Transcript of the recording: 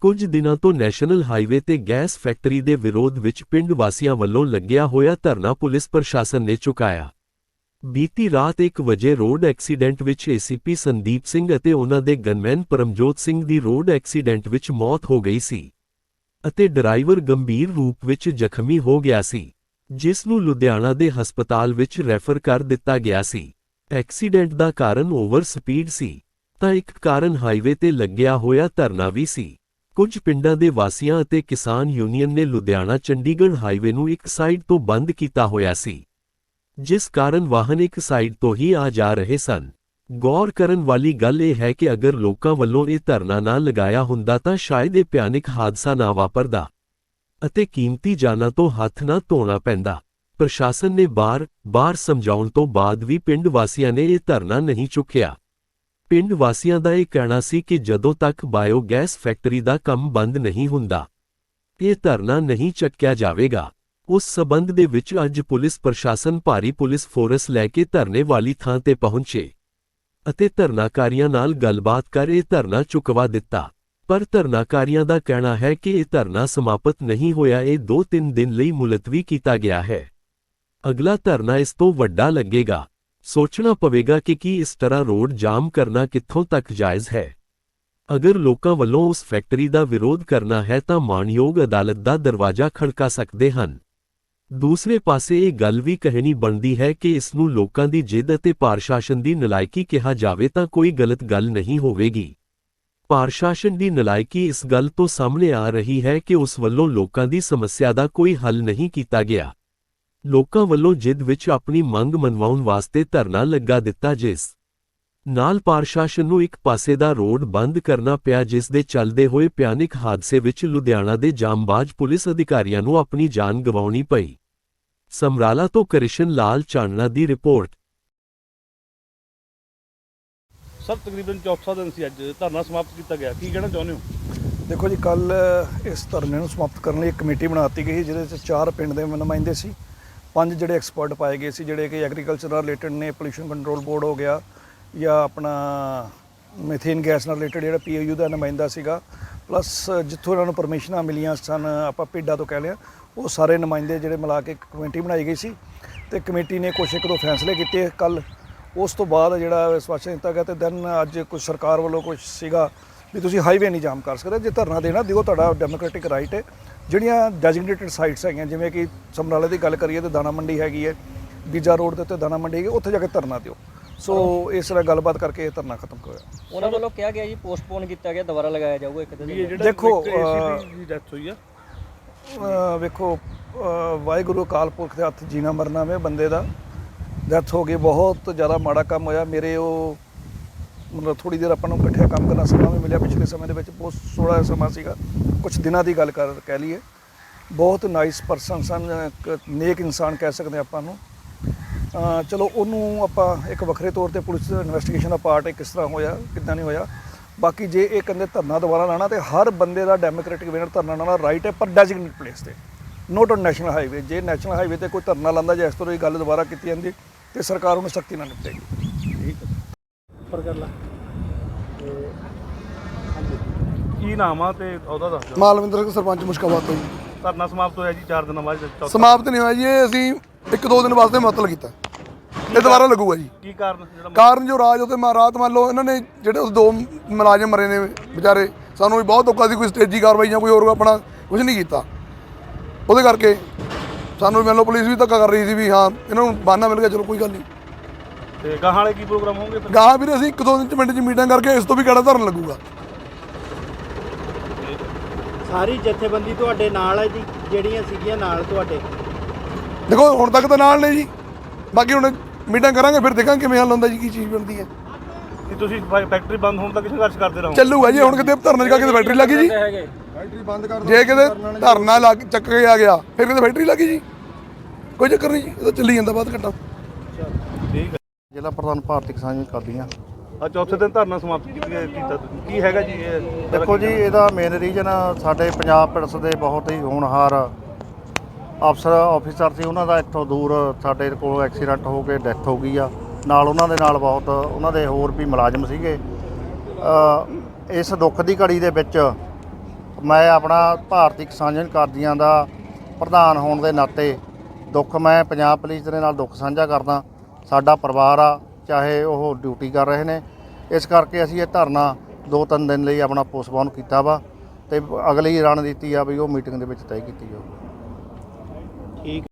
ਕੁਝ ਦਿਨਾਂ ਤੋਂ ਨੈਸ਼ਨਲ ਹਾਈਵੇ ਤੇ ਗੈਸ ਫੈਕਟਰੀ ਦੇ ਵਿਰੋਧ ਵਿੱਚ ਪਿੰਡ ਵਾਸੀਆਂ ਵੱਲੋਂ ਲੱਗਿਆ ਹੋਇਆ ਧਰਨਾ ਪੁਲਿਸ ਪ੍ਰਸ਼ਾਸਨ ਨੇ ਚੁਕਾਇਆ। ਬੀਤੀ ਰਾਤ 1 ਵਜੇ ਰੋਡ ਐਕਸੀਡੈਂਟ ਵਿੱਚ ਏਸੀਪੀ ਸੰਦੀਪ ਸਿੰਘ ਅਤੇ ਉਹਨਾਂ ਦੇ ਗਨਮੈਨ ਪਰਮਜੋਤ ਸਿੰਘ ਦੀ ਰੋਡ ਐਕਸੀਡੈਂਟ ਵਿੱਚ ਮੌਤ ਹੋ ਗਈ ਸੀ ਅਤੇ ਡਰਾਈਵਰ ਗੰਭੀਰ ਰੂਪ ਵਿੱਚ ਜ਼ਖਮੀ ਹੋ ਗਿਆ ਸੀ, ਜਿਸ ਨੂੰ ਲੁਧਿਆਣਾ ਦੇ ਹਸਪਤਾਲ ਵਿੱਚ ਰੈਫਰ ਕਰ ਦਿੱਤਾ ਗਿਆ ਸੀ। ਐਕਸੀਡੈਂਟ ਦਾ ਕਾਰਨ ਓਵਰ ਸਪੀਡ ਸੀ, ਤਾਂ ਇੱਕ ਕਾਰਨ ਹਾਈਵੇ ਤੇ ਲੱਗਿਆ ਹੋਇਆ ਧਰਨਾ ਵੀ ਸੀ। ਕੁਝ ਪਿੰਡਾਂ ਦੇ ਵਾਸੀਆਂ ਅਤੇ ਕਿਸਾਨ ਯੂਨੀਅਨ ਨੇ ਲੁਧਿਆਣਾ ਚੰਡੀਗੜ੍ਹ ਹਾਈਵੇ ਨੂੰ ਇੱਕ ਸਾਈਡ ਤੋਂ ਬੰਦ ਕੀਤਾ ਹੋਇਆ ਸੀ, ਜਿਸ ਕਾਰਨ ਵਾਹਨ ਇੱਕ ਸਾਈਡ ਤੋਂ ਹੀ ਆ ਜਾ ਰਹੇ ਸਨ। ਗੌਰ ਕਰਨ ਵਾਲੀ ਗੱਲ ਇਹ ਹੈ ਕਿ ਅਗਰ ਲੋਕਾਂ ਵੱਲੋਂ ਇਹ ਧਰਨਾ ਨਾ ਲਗਾਇਆ ਹੁੰਦਾ ਤਾਂ ਸ਼ਾਇਦ ਇਹ ਭਿਆਨਕ ਹਾਦਸਾ ਨਾ ਵਾਪਰਦਾ ਅਤੇ ਕੀਮਤੀ ਜਾਨਾਂ ਤੋਂ ਹੱਥ ਨਾ ਧੋਣਾ ਪੈਂਦਾ। ਪ੍ਰਸ਼ਾਸਨ ਨੇ ਬਾਰ-ਬਾਰ ਸਮਝਾਉਣ ਤੋਂ ਬਾਅਦ ਵੀ ਪਿੰਡ ਵਾਸੀਆਂ ਨੇ ਇਹ ਧਰਨਾ ਨਹੀਂ ਚੁੱਕਿਆ। ਪਿੰਡ ਵਾਸੀਆਂ ਦਾ ਇਹ ਕਹਿਣਾ ਸੀ ਕਿ ਜਦੋਂ ਤੱਕ ਬਾਇਓਗੈਸ ਫੈਕਟਰੀ ਦਾ ਕੰਮ ਬੰਦ ਨਹੀਂ ਹੁੰਦਾ, ਇਹ ਧਰਨਾ ਨਹੀਂ ਚੱਕਿਆ ਜਾਵੇਗਾ। ਉਸ ਸਬੰਧ ਦੇ ਵਿੱਚ ਅੱਜ ਪੁਲਿਸ ਪ੍ਰਸ਼ਾਸਨ ਭਾਰੀ ਪੁਲਿਸ ਫੋਰਸ ਲੈ ਕੇ ਧਰਨੇ ਵਾਲੀ ਥਾਂ ਤੇ ਪਹੁੰਚੇ ਅਤੇ ਧਰਨਾਕਾਰੀਆਂ ਨਾਲ ਗੱਲਬਾਤ ਕਰ ਇਹ ਧਰਨਾ ਚੁਕਵਾ ਦਿੱਤਾ। ਪਰ ਧਰਨਾਕਾਰੀਆਂ ਦਾ ਕਹਿਣਾ ਹੈ ਕਿ ਇਹ ਧਰਨਾ ਸਮਾਪਤ ਨਹੀਂ ਹੋਇਆ, ਇਹ 2-3 ਦਿਨ ਲਈ ਮੁਲਤਵੀ ਕੀਤਾ ਗਿਆ ਹੈ। ਅਗਲਾ ਧਰਨਾ ਇਸ ਤੋਂ ਵੱਡਾ ਲੱਗੇਗਾ। ਸੋਚਣਾ ਪਵੇਗਾ ਕਿ ਕੀ ਇਸ ਤਰ੍ਹਾਂ ਰੋਡ ਜਾਮ ਕਰਨਾ ਕਿੱਥੋਂ ਤੱਕ ਜਾਇਜ਼ ਹੈ। ਅਗਰ ਲੋਕਾਂ ਵੱਲੋਂ ਉਸ ਫੈਕਟਰੀ ਦਾ ਵਿਰੋਧ ਕਰਨਾ ਹੈ ਤਾਂ ਮਾਣਯੋਗ ਅਦਾਲਤ ਦਾ ਦਰਵਾਜ਼ਾ ਖੜਕਾ ਸਕਦੇ ਹਨ। ਦੂਸਰੇ ਪਾਸੇ ਇਹ ਗੱਲ ਵੀ ਕਹਿਣੀ ਬਣਦੀ ਹੈ ਕਿ ਇਸ ਨੂੰ ਲੋਕਾਂ ਦੀ ਜਿੱਦ ਅਤੇ ਪਾਰਸ਼ਾਸਨ ਦੀ ਨਲਾਇਕੀ ਕਿਹਾ ਜਾਵੇ ਤਾਂ ਕੋਈ ਗਲਤ ਗੱਲ ਨਹੀਂ ਹੋਵੇਗੀ। ਪ੍ਰਸ਼ਾਸਨ ਦੀ ਨਲਾਇਕੀ ਇਸ ਗੱਲ ਤੋਂ ਸਾਹਮਣੇ ਆ ਰਹੀ ਹੈ ਕਿ ਉਸ ਵੱਲੋਂ ਲੋਕਾਂ ਦੀ ਸਮੱਸਿਆ ਦਾ ਕੋਈ ਹੱਲ ਨਹੀਂ ਕੀਤਾ ਗਿਆ। ਲੋਕਾਂ ਵੱਲੋਂ ਜਿੱਦ ਵਿੱਚ ਆਪਣੀ ਮੰਗ ਮਨਵਾਉਣ ਵਾਸਤੇ ਧਰਨਾ ਲੱਗਾ ਦਿੱਤਾ ਜਿਸ ਨਾਲ ਪ੍ਰਸ਼ਾਸਨ ਨੂੰ ਇੱਕ ਪਾਸੇ ਦਾ ਰੋਡ ਬੰਦ ਕਰਨਾ ਪਿਆ ਜਿਸ ਦੇ ਚੱਲਦੇ ਹੋਏ ਭਿਆਨਕ ਹਾਦਸੇ ਵਿੱਚ ਲੁਧਿਆਣਾ ਦੇ ਜਾਮਬਾਜ਼ ਪੁਲਿਸ ਅਧਿਕਾਰੀਆਂ ਨੂੰ ਆਪਣੀ ਜਾਨ ਗਵਾਉਣੀ ਪਈ। ਸਮਰਾਲਾ ਤੋਂ ਕ੍ਰਿਸ਼ਨ ਲਾਲ ਚਾਨਣਾ ਦੀ ਰਿਪੋਰਟ। ਸਰ ਤਕਰੀਬਨ ਚੌਥਾ ਦਿਨ ਸੀ ਅੱਜ ਧਰਨਾ ਸਮਾਪਤ ਕੀਤਾ ਗਿਆ। ਕੀ ਕਹਿਣਾ ਚਾਹੁੰਦੇ ਹੋ? ਦੇਖੋ ਜੀ ਕੱਲ ਇਸ ਧਰਨੇ ਨੂੰ ਸਮਾਪਤ ਕਰਨ ਲਈ ਇੱਕ ਕਮੇਟੀ ਬਣਾਤੀ ਗਈ ਜਿਹਦੇ ਵਿੱਚ ਚਾਰ ਪਿੰਡ ਦੇ ਨੁਮਾਇੰਦੇ ਸੀ। ਪੰਜ ਜਿਹੜੇ ਐਕਸਪਰਟ ਪਾਏ ਗਏ ਸੀ, ਜਿਹੜੇ ਕਿ ਐਗਰੀਕਲਚਰ ਨਾਲ ਰਿਲੇਟਡ ਨੇ ਪੋਲੂਸ਼ਨ ਕੰਟਰੋਲ ਬੋਰਡ ਹੋ ਗਿਆ ਜਾਂ ਆਪਣਾ ਮੀਥੇਨ ਗੈਸ ਨਾਲ ਰਿਲੇਟਡ ਜਿਹੜਾ ਪੀਓਯੂ ਦਾ ਨੁਮਾਇੰਦਾ ਸੀਗਾ ਪਲੱਸ ਜਿੱਥੋਂ ਇਹਨਾਂ ਨੂੰ ਪਰਮਿਸ਼ਨਾਂ ਮਿਲੀਆਂ ਸਨ, ਆਪਾਂ ਪਿੰਡਾਂ ਤੋਂ ਕਹਿ ਲਿਆ, ਉਹ ਸਾਰੇ ਨੁਮਾਇੰਦੇ ਜਿਹੜੇ ਮਿਲਾ ਕੇ ਇੱਕ ਕਮੇਟੀ ਬਣਾਈ ਗਈ ਸੀ ਤੇ ਕਮੇਟੀ ਨੇ ਕੁਝ ਇੱਕ ਦੋ ਫੈਸਲੇ ਕੀਤੇ ਕੱਲ। ਉਸ ਤੋਂ ਬਾਅਦ ਜਿਹੜਾ ਵਿਸ਼ਵਾਸਨ ਦਿੱਤਾ ਗਿਆ ਤੇ ਦੈਨ ਅੱਜ ਕੁਝ ਸਰਕਾਰ ਵੱਲੋਂ ਕੁਝ ਸੀਗਾ ਵੀ ਤੁਸੀਂ ਹਾਈਵੇ ਨਹੀਂ ਜਾਮ ਕਰ ਸਕਦੇ, ਜੇ ਧਰਨਾ ਦੇਣਾ ਦਿਓ, ਤੁਹਾਡਾ ਡੈਮੋਕ੍ਰੈਟਿਕ ਰਾਈਟ ਹੈ। ਜਿਹੜੀਆਂ ਡੈਜ਼ਿਗਨੇਟਡ ਸਾਈਟਸ ਹੈਗੀਆਂ ਜਿਵੇਂ ਕਿ ਸਮਰਾਲੇ ਦੀ ਗੱਲ ਕਰੀਏ ਤੇ ਦਾਣਾ ਮੰਡੀ ਹੈਗੀ ਹੈ ਬੀਜਾ ਰੋਡ ਦੇ ਉੱਤੇ ਦਾਣਾ ਮੰਡੀ ਹੈਗੀ ਉੱਥੇ ਜਾ ਕੇ ਧਰਨਾ ਦਿਓ। ਸੋ ਇਸ ਤਰ੍ਹਾਂ ਗੱਲਬਾਤ ਕਰਕੇ ਇਹ ਧਰਨਾ ਖਤਮ ਹੋਇਆ। ਉਹਨਾਂ ਵੱਲੋਂ ਕਿਹਾ ਗਿਆ ਜੀ ਪੋਸਟਪੋਨ ਕੀਤਾ ਗਿਆ ਦੁਬਾਰਾ ਲਗਾਇਆ ਜਾਊਗਾ ਇੱਕ ਦਿਨ ਦੇਖੋ, ਦੀ ਡੈਥ ਹੋਈ ਆ। ਵੇਖੋ ਵਾਹਿਗੁਰੂ ਅਕਾਲ ਪੁਰਖ ਦੇ ਹੱਥ ਜੀਣਾ ਮਰਨਾ ਵੇ ਬੰਦੇ ਦਾ। ਡੈਥ ਹੋ ਗਈ ਬਹੁਤ ਜ਼ਿਆਦਾ ਮਾੜਾ ਕੰਮ ਹੋਇਆ। ਮੇਰੇ ਉਹ ਮਤਲਬ ਥੋੜੀ ਦੇਰ ਆਪਾਂ ਨੂੰ ਇਕੱਠੇ ਕੰਮ ਕਰਨਾ ਸਮਾਂ ਵੀ ਮਿਲਿਆ ਪਿਛਲੇ ਸਮੇਂ ਦੇ ਵਿੱਚ, ਬਹੁਤ ਸੋਹਣਾ ਸਮਾਂ ਸੀਗਾ। ਕੁਝ ਦਿਨਾਂ ਦੀ ਗੱਲ ਕਰ, ਕਹਿ ਲਈਏ। ਬਹੁਤ ਨਾਈਸ ਪਰਸਨ ਸਨ ਇੱਕ ਨੇਕ ਇਨਸਾਨ ਕਹਿ ਸਕਦੇ ਆਪਾਂ ਨੂੰ। ਚਲੋ, ਉਹਨੂੰ ਆਪਾਂ ਇੱਕ ਵੱਖਰੇ ਤੌਰ ਤੇ ਪੁਲਿਸ ਇਨਵੈਸਟੀਗੇਸ਼ਨ ਦਾ ਪਾਰਟ ਕਿਸ ਤਰ੍ਹਾਂ ਹੋਇਆ, ਕਿੱਦਾਂ ਨਹੀਂ ਹੋਇਆ। ਬਾਕੀ ਜੇ ਇਹ ਕਹਿੰਦੇ ਧਰਨਾ ਦੁਬਾਰਾ ਲਾਣਾ ਤੇ ਹਰ ਬੰਦੇ ਦਾ ਡੈਮੋਕ੍ਰੈਟਿਕ ਵੇਨਰ ਧਰਨਾ ਲਾਣਾ ਰਾਈਟ ਹੈ, ਪਰ ਡੈਜ਼ਿਗਨੇਟ ਪਲੇਸ ਤੇ। ਨੋਟ ਔਨ ਨੈਸ਼ਨਲ ਹਾਈਵੇ ਜੇ ਨੈਸ਼ਨਲ ਹਾਈਵੇ ਤੇ ਕੋਈ ਧਰਨਾ ਲਾਂਦਾ ਜਾਂ ਇਸ ਤਰ੍ਹਾਂ ਦੀ ਗੱਲ ਦੁਬਾਰਾ ਕੀਤੀ ਜਾਂਦੀ, ਤੇ ਸਰਕਾਰ ਉਹਨੂੰ ਸਖਤੀ ਨਾਲ ਨਿਪਟੇਗੀ। ਠੀਕ ਪਰ ਕਰ ਲਾ। ਕੀ ਨਾਮ ਆ ਤੇ ਉਹਦਾ ਦੱਸ ਦਿਓ। ਮਾਲਵਿੰਦਰ ਸਿੰਘ ਸਰਪੰਚ ਮੁਸ਼ਕਾਬਾਦ ਤੋਂ ਜੀ। ਧਰਨਾ ਸਮਾਪਤ ਹੋਇਆ ਜੀ 4 ਦਿਨਾਂ ਬਾਅਦ ਚੌਥਾ। ਸਮਾਪਤ ਨਹੀਂ ਹੋਇਆ ਜੀ ਇਹ ਅਸੀਂ ਇੱਕ ਦੋ ਦਿਨ ਵਾਸਤੇ ਮੁਅੱਤਲ ਕੀਤਾ। ਇਹ ਦੁਬਾਰਾ ਲੱਗੂਗਾ ਜੀ। ਕੀ ਕਾਰਨ ਜਿਹੜਾ ਕਾਰਨ ਜੋ ਰਾਜ ਉਤੇ ਮੈਂ ਰਾਤ ਮੰਨ ਲਓ ਇਹਨਾਂ ਨੇ ਜਿਹੜੇ ਉਹ ਦੋ ਮੁਲਾਜ਼ਮ ਮਰੇ ਨੇ ਵਿਚਾਰੇ ਸਾਨੂੰ ਵੀ ਬਹੁਤ ਔਖਾ ਸੀ ਕੋਈ ਸਟੇਜੀ ਕਾਰਵਾਈ ਜਾਂ ਕੋਈ ਹੋਰ ਆਪਣਾ ਕੁਝ ਨਹੀਂ ਕੀਤਾ। ਉਹਦੇ ਕਰਕੇ ਸਾਨੂੰ ਵੀ ਮੰਨ ਲਓ ਪੁਲਿਸ ਵੀ ਧੱਕਾ ਕਰ ਰਹੀ ਸੀ ਵੀ ਹਾਂ ਇਹਨਾਂ ਨੂੰ ਬਾਨਾ ਮਿਲ ਗਿਆ ਚਲੋ ਕੋਈ ਗੱਲ ਨਹੀਂ। ਤੇ ਗਾਹਾਂ ਵਾਲੇ ਕੀ ਪ੍ਰੋਗਰਾਮ ਹੋਣਗੇ ਫਿਰ? ਗਾਹਾਂ ਵੀਰੇ ਅਸੀਂ ਇੱਕ ਦੋ ਦਿਨ ਚ ਮਿੰਟ ਚ ਮੀਟਿੰਗ ਕਰਕੇ ਇਸ ਤੋਂ ਵੀ ਕਿਹੜਾ ਧਰਨ ਲੱਗੂਗਾ। ਸਾਰੀ ਜਥੇਬੰਦੀ ਤੁਹਾਡੇ ਨਾਲ ਹੈ ਜੀ ਜਿਹੜੀਆਂ ਸੀਗੀਆਂ ਨਾਲ ਤੁਹਾਡੇ। ਦੇਖੋ ਹੁਣ ਤੱਕ ਤਾਂ ਨਾਲ ਨੇ ਜੀ। ਬਾਕੀ ਹੁਣ ਮੀਟਿੰਗ ਕਰਾਂਗੇ ਫਿਰ ਦੇਖਾਂਗੇ ਕਿਵੇਂ ਹੱਲ ਹੁੰਦਾ ਜੀ ਕੀ ਚੀਜ਼ ਬਣਦੀ ਹੈ। ਕੀ ਤੁਸੀਂ ਫੈ- ਫੈਕਟਰੀ ਬੰਦ ਹੋਣ ਤੱਕ ਸੰਘਰਸ਼ ਕਰਦੇ ਰਹੋ ਚੱਲੂਗਾ ਜੀ ਹੁਣ ਕਿਤੇ ਧਰਨੇ ਜਗਾ ਕਿਤੇ ਬੈਟਰੀ ਲੱਗੀ ਜੀ। ਜੇ ਕਿਤੇ ਧਰਨਾ ਲੱਗ ਚੱਕ ਕੇ ਆ ਗਿਆ ਫਿਰ ਕਿਤੇ ਬੈਟਰੀ ਲੱਗੀ ਜੀ। ਕੋਈ ਚੱਕਰ ਨਹੀਂ ਜੀ ਇਹ ਤਾਂ ਚੱਲੀ ਜਾਂਦਾ ਬਾਅਦ ਘੰਟਾ। ਜ਼ਿਲ੍ਹਾ ਪ੍ਰਧਾਨ ਭਾਰਤੀ ਕਿਸਾਨ ਯੂਨੀਅਨ ਕਰਦੀਆਂ। ਆ ਚੌਥੇ ਦਿਨ ਧਰਨਾ ਸਮਾਪਤ ਕੀਤਾ ਕੀਤਾ ਤੁਸੀਂ। ਕੀ ਹੈਗਾ ਜੀ ਇਹ? ਦੇਖੋ ਜੀ ਇਹਦਾ ਮੇਨ ਰੀਜਨ ਸਾਡੇ ਪੰਜਾਬ ਪੁਲਿਸ ਦੇ ਬਹੁਤ ਹੀ ਹੋਣਹਾਰ ਅਫਸਰ ਆਫੀਸਰ ਸੀ। ਉਹਨਾਂ ਦਾ ਇੱਥੋਂ ਦੂਰ ਸਾਡੇ ਕੋਲ ਐਕਸੀਡੈਂਟ ਹੋ ਕੇ ਡੈਥ ਹੋ ਗਈ ਆ। ਨਾਲ ਉਹਨਾਂ ਦੇ ਨਾਲ ਬਹੁਤ ਉਹਨਾਂ ਦੇ ਹੋਰ ਵੀ ਮੁਲਾਜ਼ਮ ਸੀਗੇ। ਅ, ਇਸ ਦੁੱਖ ਦੀ ਘੜੀ ਦੇ ਵਿੱਚ ਮੈਂ ਆਪਣਾ ਭਾਰਤੀ ਕਿਸਾਨ ਯੂਨੀਅਨ ਕਾਦੀਆਂ ਦਾ ਪ੍ਰਧਾਨ ਹੋਣ ਦੇ ਨਾਤੇ ਦੁੱਖ ਮੈਂ ਪੰਜਾਬ ਪੁਲਿਸ ਦੇ ਨਾਲ ਦੁੱਖ ਸਾਂਝਾ ਕਰਦਾ। ਸਾਡਾ ਪਰਿਵਾਰ ਆ, ਚਾਹੇ ਉਹ ਡਿਊਟੀ ਕਰ ਰਹੇ ਨੇ। ਇਸ ਕਰਕੇ ਅਸੀਂ ਇਹ ਧਰਨਾ ਦੋ ਤਿੰਨ ਦਿਨ ਲਈ ਆਪਣਾ ਪੋਸਟਪੋਨ ਕੀਤਾ ਵਾ ਤੇ ਅਗਲੀ ਰਣਨੀਤੀ ਆ ਵੀ ਉਹ ਮੀਟਿੰਗ ਦੇ ਵਿੱਚ ਤੈਅ ਕੀਤੀ ਜਾਊਗੀ ਠੀਕ।